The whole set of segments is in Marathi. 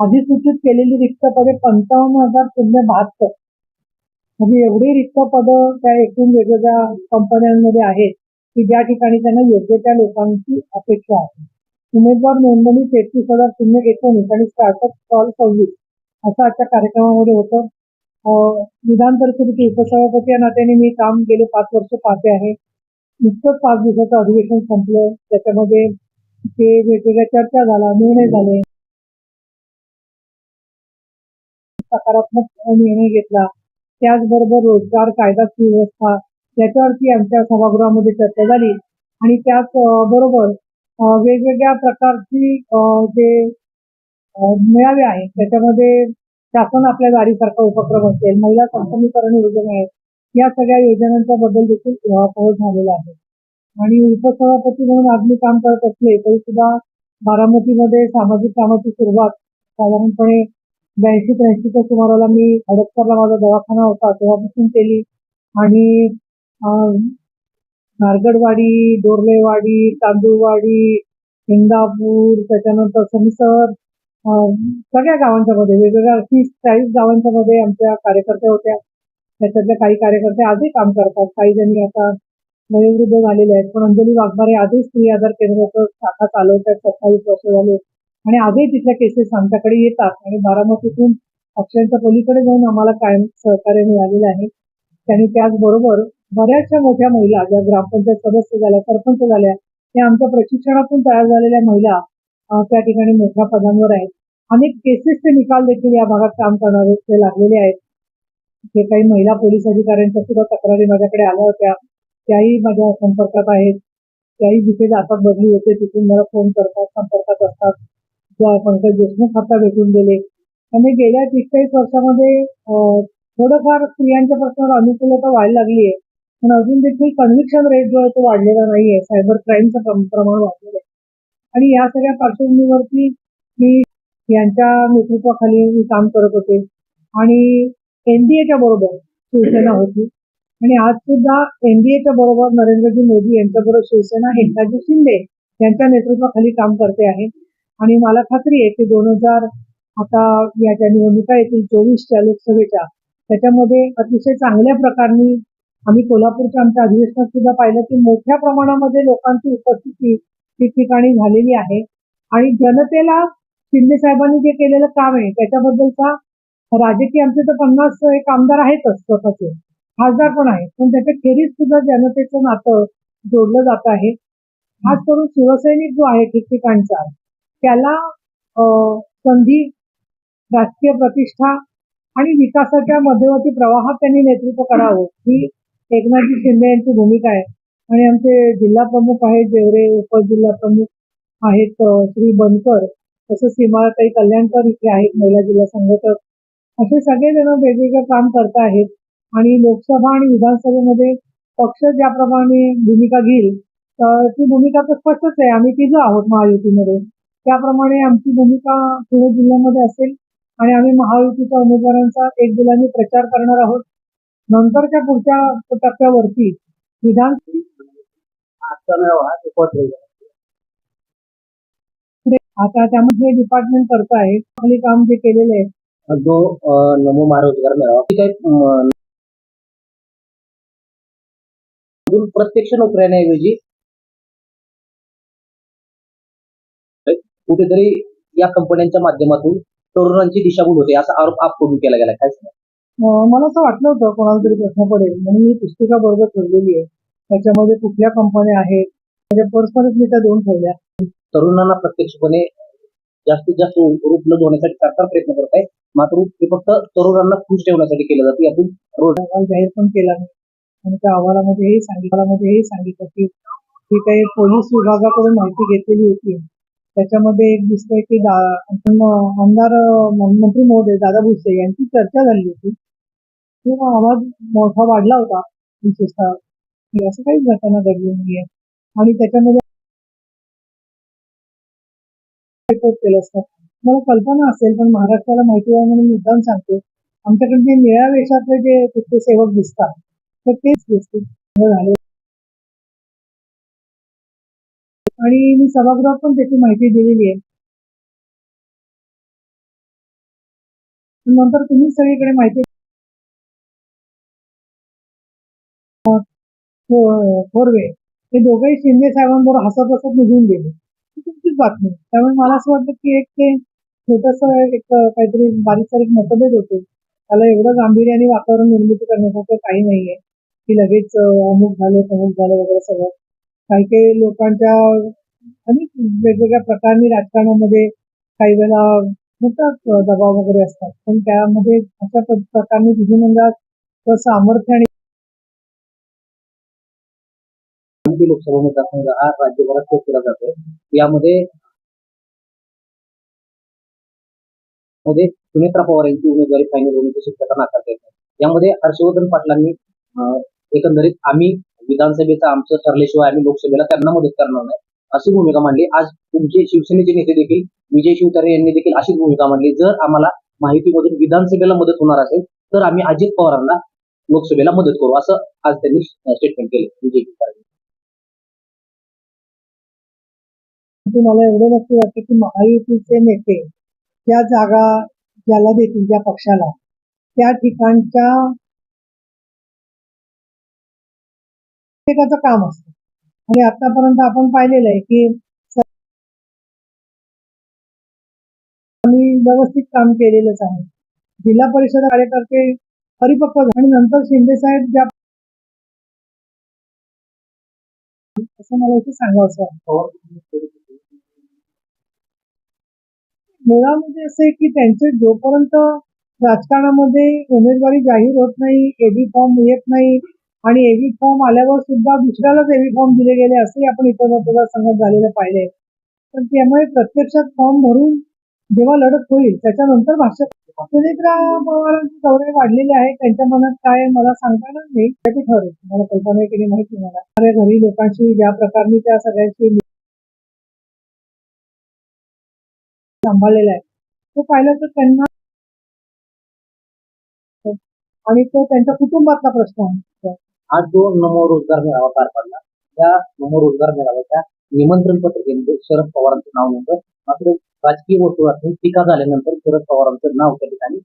अधिसूचित केलेली रिक्त पदे पंचावन्न हजार शून्य बहात्तर. म्हणजे एवढी रिक्त पदं त्या एकूण वेगवेगळ्या कंपन्यांमध्ये आहेत की ज्या ठिकाणी त्यांना योग्य त्या लोकांची अपेक्षा आहे. उमेदवार नोंदणी तेहतीस हजार शून्य एकोणीस आणि स्टार्टअप कॉल सव्वीस असं आजच्या कार्यक्रमामध्ये होतं. विधान परिषदेचे उपसभापती या नात्याने मी काम गेले पाच वर्ष पाहते आहे. नुकतंच पाच दिवसाचं अधिवेशन संपलं. त्याच्यामध्ये ते वेगवेगळ्या चर्चा झाला निर्णय झाले. सकारात्मक निर्णय घेतला. त्याचबरोबर रोजगार कायदा सुव्यवस्था याच्यावरती आमच्या सभागृहामध्ये चर्चा झाली. आणि त्याच बरोबर वेगवेगळ्या प्रकारची जे मिळावे मेळावे आहेत त्याच्यामध्ये शासन आपल्या दारीसारखा उपक्रम असेल महिला सक्षमीकरण योजना आहे या सगळ्या योजनांचा बद्दल देखील उहापोह झालेला आहे. आणि उपसभापती म्हणून आज मी काम करत असले तरी सुद्धा बारामतीमध्ये सामाजिक कामाची सुरुवात साधारणपणे ब्याऐंशी त्र्याऐंशीच्या सुमाराला मी हडपसरला माझा दवाखाना होता तेव्हापासून केली. आणि नारगडवाडी डोरलेवाडी तांदूळवाडी इंदापूर त्याच्यानंतर समिसर सगळ्या गावांच्या मध्ये वेगवेगळ्या तीस चाळीस गावांच्या मध्ये आमच्या कार्यकर्त्या होत्या. त्याच्यातल्या काही कार्यकर्ते आजही काम करतात काही जणी आता वयोवृद्ध झालेले आहेत. पण अंजली वाघमारे आजही स्त्री आधार केंद्राचं शाखा चालवतात सत्तावीस वर्ष झाले. आणि आजही तिथल्या केसेस आमच्याकडे येतात. आणि बारामतीतून पक्षांच्या पलीकडे जाऊन आम्हाला कायम सहकार्य मिळालेलं आहे. त्यांनी त्याचबरोबर बऱ्याचशा मोठ्या महिला ज्या ग्रामपंचायत सदस्य झाल्या सरपंच झाल्या त्या आमच्या प्रशिक्षणातून तयार झालेल्या महिला त्या ठिकाणी मोठ्या पदांवर आहेत. अनेक केसेसचे निकाल देखील या भागात काम करणारे ते लागलेले आहेत. जे काही महिला पोलीस अधिकाऱ्यांच्या सुद्धा तक्रारी माझ्याकडे आल्या होत्या. त्याही माझ्या संपर्कात आहेत. त्याही जिथे जातात बदली होते तिथून मला फोन करतात संपर्कात असतात. पंकज देशमुख आता भेटून गेले. आणि गेल्या तीस चाळीस वर्षामध्ये थोडंफार स्त्रियांच्या प्रश्नावर अनुकूलता व्हायला लागली आहे पण अजून देखील कन्व्हिक्शन रेट जो आहे तो वाढलेला नाहीये. सायबर क्राईमचं प्रमाण वाढलेलं आहे. आणि या सगळ्या पार्श्वभूमीवरती मी यांच्या नेतृत्वाखाली मी काम करत होते. आणि एनडीएच्या बरोबर शिवसेना होती. आणि आज सुद्धा एनडीएच्या बरोबर नरेंद्रजी मोदी यांच्याबरोबर शिवसेना एकनाथजी शिंदे यांच्या नेतृत्वाखाली काम करते आहे. आणि मला खात्री आहे की दोन हजार आता या ज्या निवडणुका येतील चोवीसच्या लोकसभेच्या त्याच्यामध्ये अतिशय चांगल्या प्रकारे आम्ही कोल्हापूरच्या आमच्या अधिवेशनात सुद्धा पाहिलं की मोठ्या प्रमाणामध्ये लोकांची उपस्थिती ठिकठिकाणी झालेली आहे. आणि जनतेला शिंदे साहेबांनी जे केलेलं काम आहे त्याच्याबद्दलचा राजकीय आमचे तर पन्नास एक आमदार आहेतच स्वतःचे खासदार पण आहेत पण त्याच्या खेरीज सुद्धा जनतेचं नातं जोडलं जात आहे. खास करून शिवसैनिक जो आहे ठिकठिकाणचा त्याला संधी राजकीय प्रतिष्ठा आणि विकासाच्या मध्यवर्ती प्रवाहात त्यांनी नेतृत्व करावं. ही एकनाथजी शिंदे यांची भूमिका आहे. आणि आमचे जिल्हा प्रमुख आहेत जेवरे उपजिल्हा प्रमुख आहेत श्री बनकर तसंच सीमाताई कल्याणकर इथे आहेत महिला जिल्हा संघटक. असे सगळेजण वेगवेगळं काम करत आहेत. आणि लोकसभा आणि विधानसभेमध्ये पक्ष ज्याप्रमाणे भूमिका घेईल तर ती भूमिका तर स्पष्टच आहे. आम्ही तिघं आहोत महायुतीमध्ये. त्याप्रमाणे आमची भूमिका पुणे जिल्ह्यामध्ये असेल आणि आम्ही महायुतीच्या उमेदवारांचा एक दिलाने प्रचार करणार आहोत. नंतरच्या पुढच्या टप्प्यावरती विधान आता त्यामध्ये डिपार्टमेंट करत आहे आपले काम जे केलेले आहे जो नमो महारोजगार मेळावा ठीक आहे अं, कुठेतरी या कंपन्यांच्या माध्यमातून तरुणांची दिशाभूल होते असा आरोप आपकडून केला गेला काय मला असं वाटलं होतं कोणाला तरी प्रश्न पडेल. म्हणून मी पुस्तिका बरोबर ठेवलेली आहे. त्याच्यामध्ये कुठल्या कंपन्या आहेत? म्हणजे पर्सनलीच मी त्या दोन ठेवल्या तरुणांना प्रत्यक्षपणे जास्तीत जास्त उपलब्ध होण्यासाठी सरकार प्रयत्न करत आहे. मात्र हे फक्त तरुणांना खुश ठेवण्यासाठी केलं जातं. यातून रोज अहवाल जाहीर पण केला नाही. आणि त्या अहवालामध्ये हेही सांगितलं सांगितलं की काही पोलीस विभागाकडून माहिती घेतलेली होती. त्याच्यामध्ये एक दिसतंय की आपण आमदार मंत्री महोदय दादा भुसे यांची चर्चा झाली होती. किंवा आवाज मोठा वाढला होता विशेषतः. असं काहीच घटना घडली नाहीये. आणि त्याच्यामध्ये रिपोर्ट केलं असतं. मला कल्पना असेल पण महाराष्ट्राला माहिती आहे म्हणून मुद्दाम सांगते. आमच्याकडे जे निळ्या वेशातले जे तिथले सेवक दिसतात तर तेच दिसतील झाले आणि मी सभागृहात पण त्याची माहिती दिलेली आहे. नंतर तुम्ही सगळीकडे माहिती हो, थोरवे हे दोघेही शिंदे साहेबांबरोबर हसत हसत निघून गेले. ही तुमचीच बातमी. त्यामुळे मला असं वाटतं की एक ते छोटस एक काहीतरी बारीक सारीक मतभेद होते त्याला एवढं गांभीर्याने वातावरण निर्मिती करण्यासारखं काही नाहीये. की लगेच अमुक झालं तमुक झालं वगैरे सगळं. काही काही लोकांच्या अनेक वेगवेगळ्या प्रकारनी राजकारणामध्ये काही वेळेला होतात दबाव वगैरे असतात. पण त्यामध्ये अशा प्रकारने विधिमंडळात सामर्थ्य आणि लोकसभा मतदारसंघ हा राज्यभरात खूप केला जातो यामध्ये मध्ये सुमित्रा पवार यांची उमेदवारी फायनल होण्याची शक्यता नाकारता येते. यामध्ये हर्षवर्धन पाटलांनी एकंदरीत आम्ही विधानसभेचं आमचं ठरल्याशिवाय आम्ही लोकसभेला त्यांना मदत करणार नाही. अशी भूमिका मांडली. आज तुमचे शिवसेनेचे नेते देखील विजय शिवतारे यांनी देखील अशीच भूमिका मांडली. जर आम्हाला माहितीमधून विधानसभेला मदत होणार असेल तर आम्ही अजित पवारांना लोकसभेला मदत करू असं आज त्यांनी स्टेटमेंट केलं. विजय शिवतारे. मला एवढं नक्की वाटतं की महायुतीचे नेते त्या जागा ज्याला देतील ज्या पक्षाला त्या ठिकाणच्या प्रत्येकाचं काम असतं. आणि आतापर्यंत आपण पाहिलेलं आहे की आम्ही व्यवस्थित काम केलेलंच आहे. जिल्हा परिषद कार्यकर्ते परिपक्व आणि नंतर शिंदे साहेब ज्या असं मला इथे सांगावं मुळामध्ये असं आहे की त्यांचे जोपर्यंत राजकारणामध्ये उमेदवारी जाहीर होत नाही एबी फॉर्म येत नाही आणि एव्ही फॉर्म आल्यावर सुद्धा दुसऱ्यालाच एव्ही फॉर्म दिले गेले असंही आपण इतर मतदारसंघात झालेलं पाहिले पण त्यामुळे प्रत्यक्षात फॉर्म भरून जेव्हा लढत होईल त्याच्यानंतर भाषा सुनेत्रा पवारांचे दौरे वाढलेले आहे. त्यांच्या मनात काय मला सांगता येणार नाही. ते ठरेल मला कल्पना केली माहिती मला. माझ्या घरी लोकांशी ज्या प्रकारने त्या सगळ्यांशी सांभाळलेला आहे. तो पाहिलं तर त्यांना आणि तो त्यांच्या कुटुंबातला प्रश्न आहे. आज जो नमो रोजगार मेळावा पार पडला त्या नमो रोजगार मेळाव्याच्या निमंत्रण पत्रिकेमध्ये शरद पवारांचं नाव नव्हतं मात्र राजकीय वर्तुळातून टीका झाल्यानंतर शरद पवारांचं नाव त्या ठिकाणी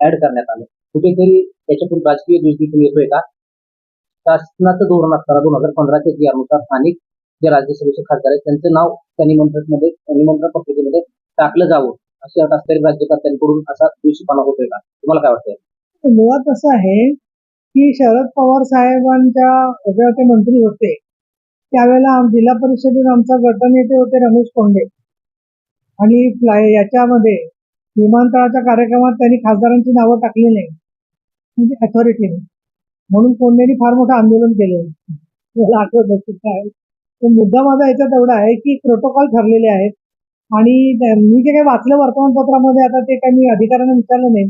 ऍड करण्यात आलं. कुठेतरी त्याच्यातून राजकीय दृष्टीतून येतोय का? शासनाचं धोरण असताना दोन हजार पंधराच्या यानुसार स्थानिक जे राज्यसभेचे खासदार आहेत त्यांचं नाव त्या निमंत्रणमध्ये निमंत्रण पत्रिकेमध्ये टाकलं जावं अशी आता राज्यकर्त्यांकडून असा दृष्टीपणा होतोय का? तुम्हाला काय वाटतंय? मुळात असं आहे की शरद पवार साहेबांच्या जेव्हा ते मंत्री होते. त्यावेळेला जिल्हा परिषदेत आमचा गटनेते होते रमेश कोंडे. आणि फ्लाय याच्यामध्ये विमानतळाच्या कार्यक्रमात त्यांनी खासदारांची नावं टाकली नाही म्हणजे अथॉरिटीने म्हणून कोंडेनी फार मोठं आंदोलन केलं मला आठवत असेल काय? तर मुद्दा माझा याच्यात एवढा आहे की प्रोटोकॉल ठरलेले आहेत. आणि मी जे काही वाचलं वर्तमानपत्रामध्ये आता ते काही मी अधिकाऱ्यांना विचारलं नाही.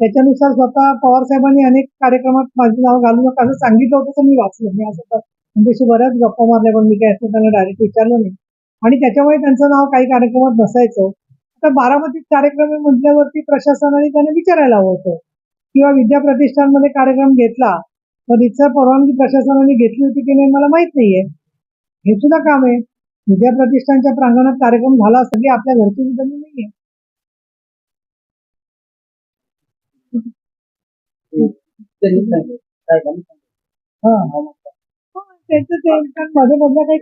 त्याच्यानुसार स्वतः पवार साहेबांनी अनेक कार्यक्रमात माझं नाव घालू नका. असं सांगितलं होतं तर मी वाचलं. मी असं तर म्हणजे बऱ्याच गप्पा मारल्या पण मी काय असं त्यांना डायरेक्ट विचारलं नाही. आणि त्याच्यामुळे त्यांचं नाव काही कार्यक्रमात नसायचं. आता बारामतीत कार्यक्रम म्हटल्यावरती प्रशासनाने त्यांना विचारायला हवं होतं. किंवा विद्या प्रतिष्ठानमध्ये कार्यक्रम घेतला तर इथं परवानगी प्रशासनाने घेतली होती की नाही मला माहीत नाहीये. हे सुद्धा काम आहे. विद्या प्रतिष्ठानच्या प्रांगणात कार्यक्रम झाला असता की आपल्या घरची नाहीये त्यांनी सांगितलं. काय झालं? हा. हा, त्यांचं ते कारण मध्ये मधलं काही